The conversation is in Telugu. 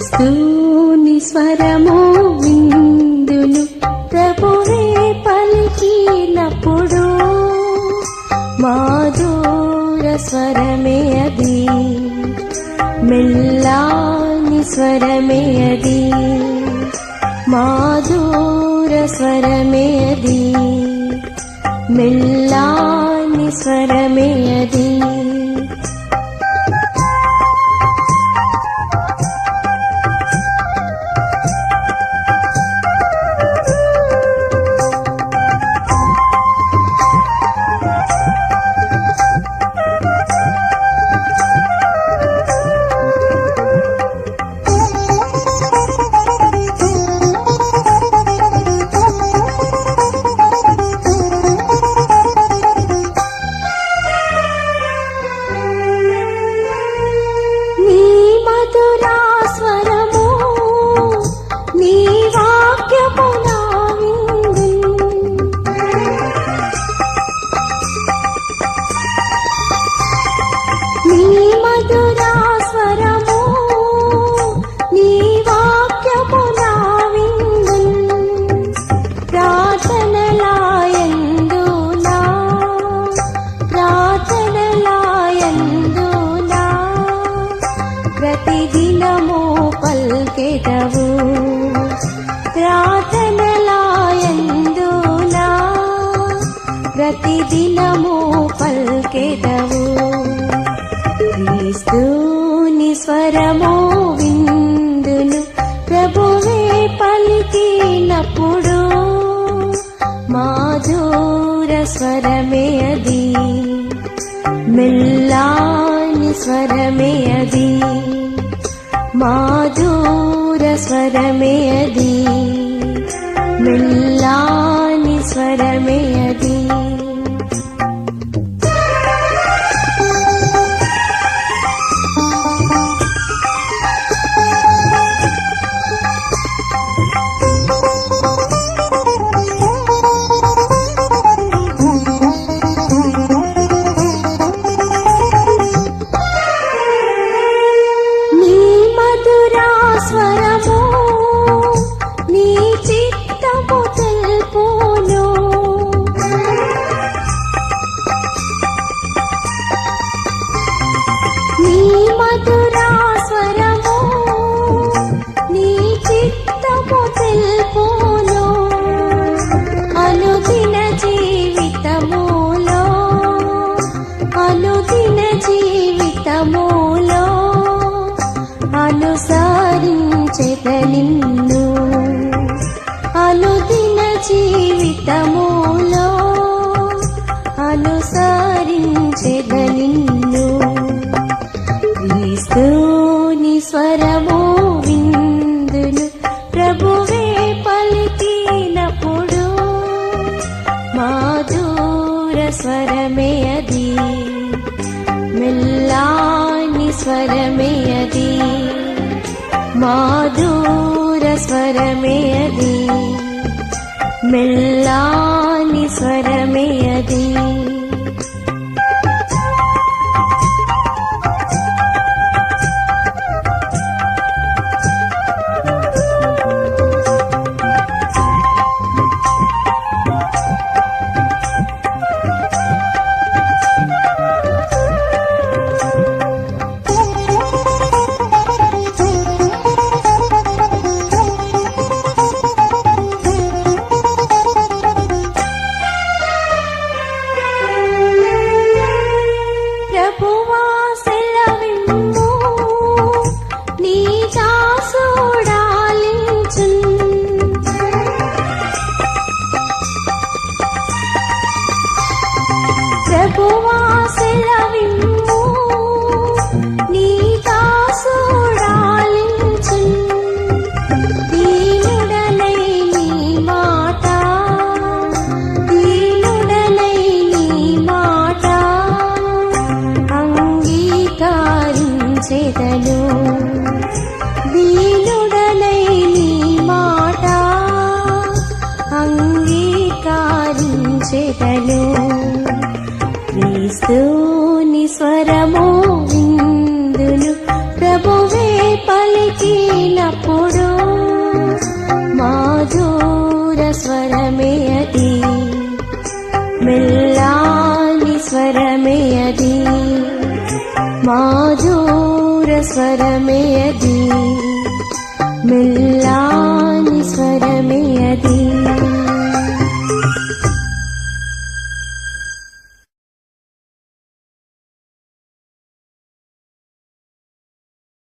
క్రీస్తుని స్వరము విందును ప్రభువే పలికినప్పుడు మాధుర స్వరమే అది మెల్లాని స్వరమే అది మాధుర స్వరమే అది మెల్లాని స్వరమే అది ప్రతిదినము పల్కెదవు ప్రార్థనలాయందునా ప్రతిదినము పల్కెదవు క్రీస్తుని స్వరము విందును ప్రభువే పలికినప్పుడు మాధుర స్వరమే అది. మిల్లాని స్వరమే అది. माधुरस्वरमे అనుసరించెద నిన్ను. అనుదిన జీవితములో అనుసరించెద నిన్ను. క్రీస్తుని స్వరము విందును ప్రభువే పలికినప్పుడు మాధుర స్వరమే అది. మెల్లాని స్వరమే అది. माधूरस्वरमेयति मिल्लानि स्वरमेय ప్రభువా సెలవిమ్ము నీ దాసుడాలించు దీనుడనై నీ మాట దీనుడనై నీ మాట అంగీకారించెదను దీనుడనై నీ మాట మధుని స్వరము విందులు ప్రభువే పలికినప్పుడు మాధుర స్వరమే అది. మెల్లాని స్వరమే అది. మాధుర స్వరమే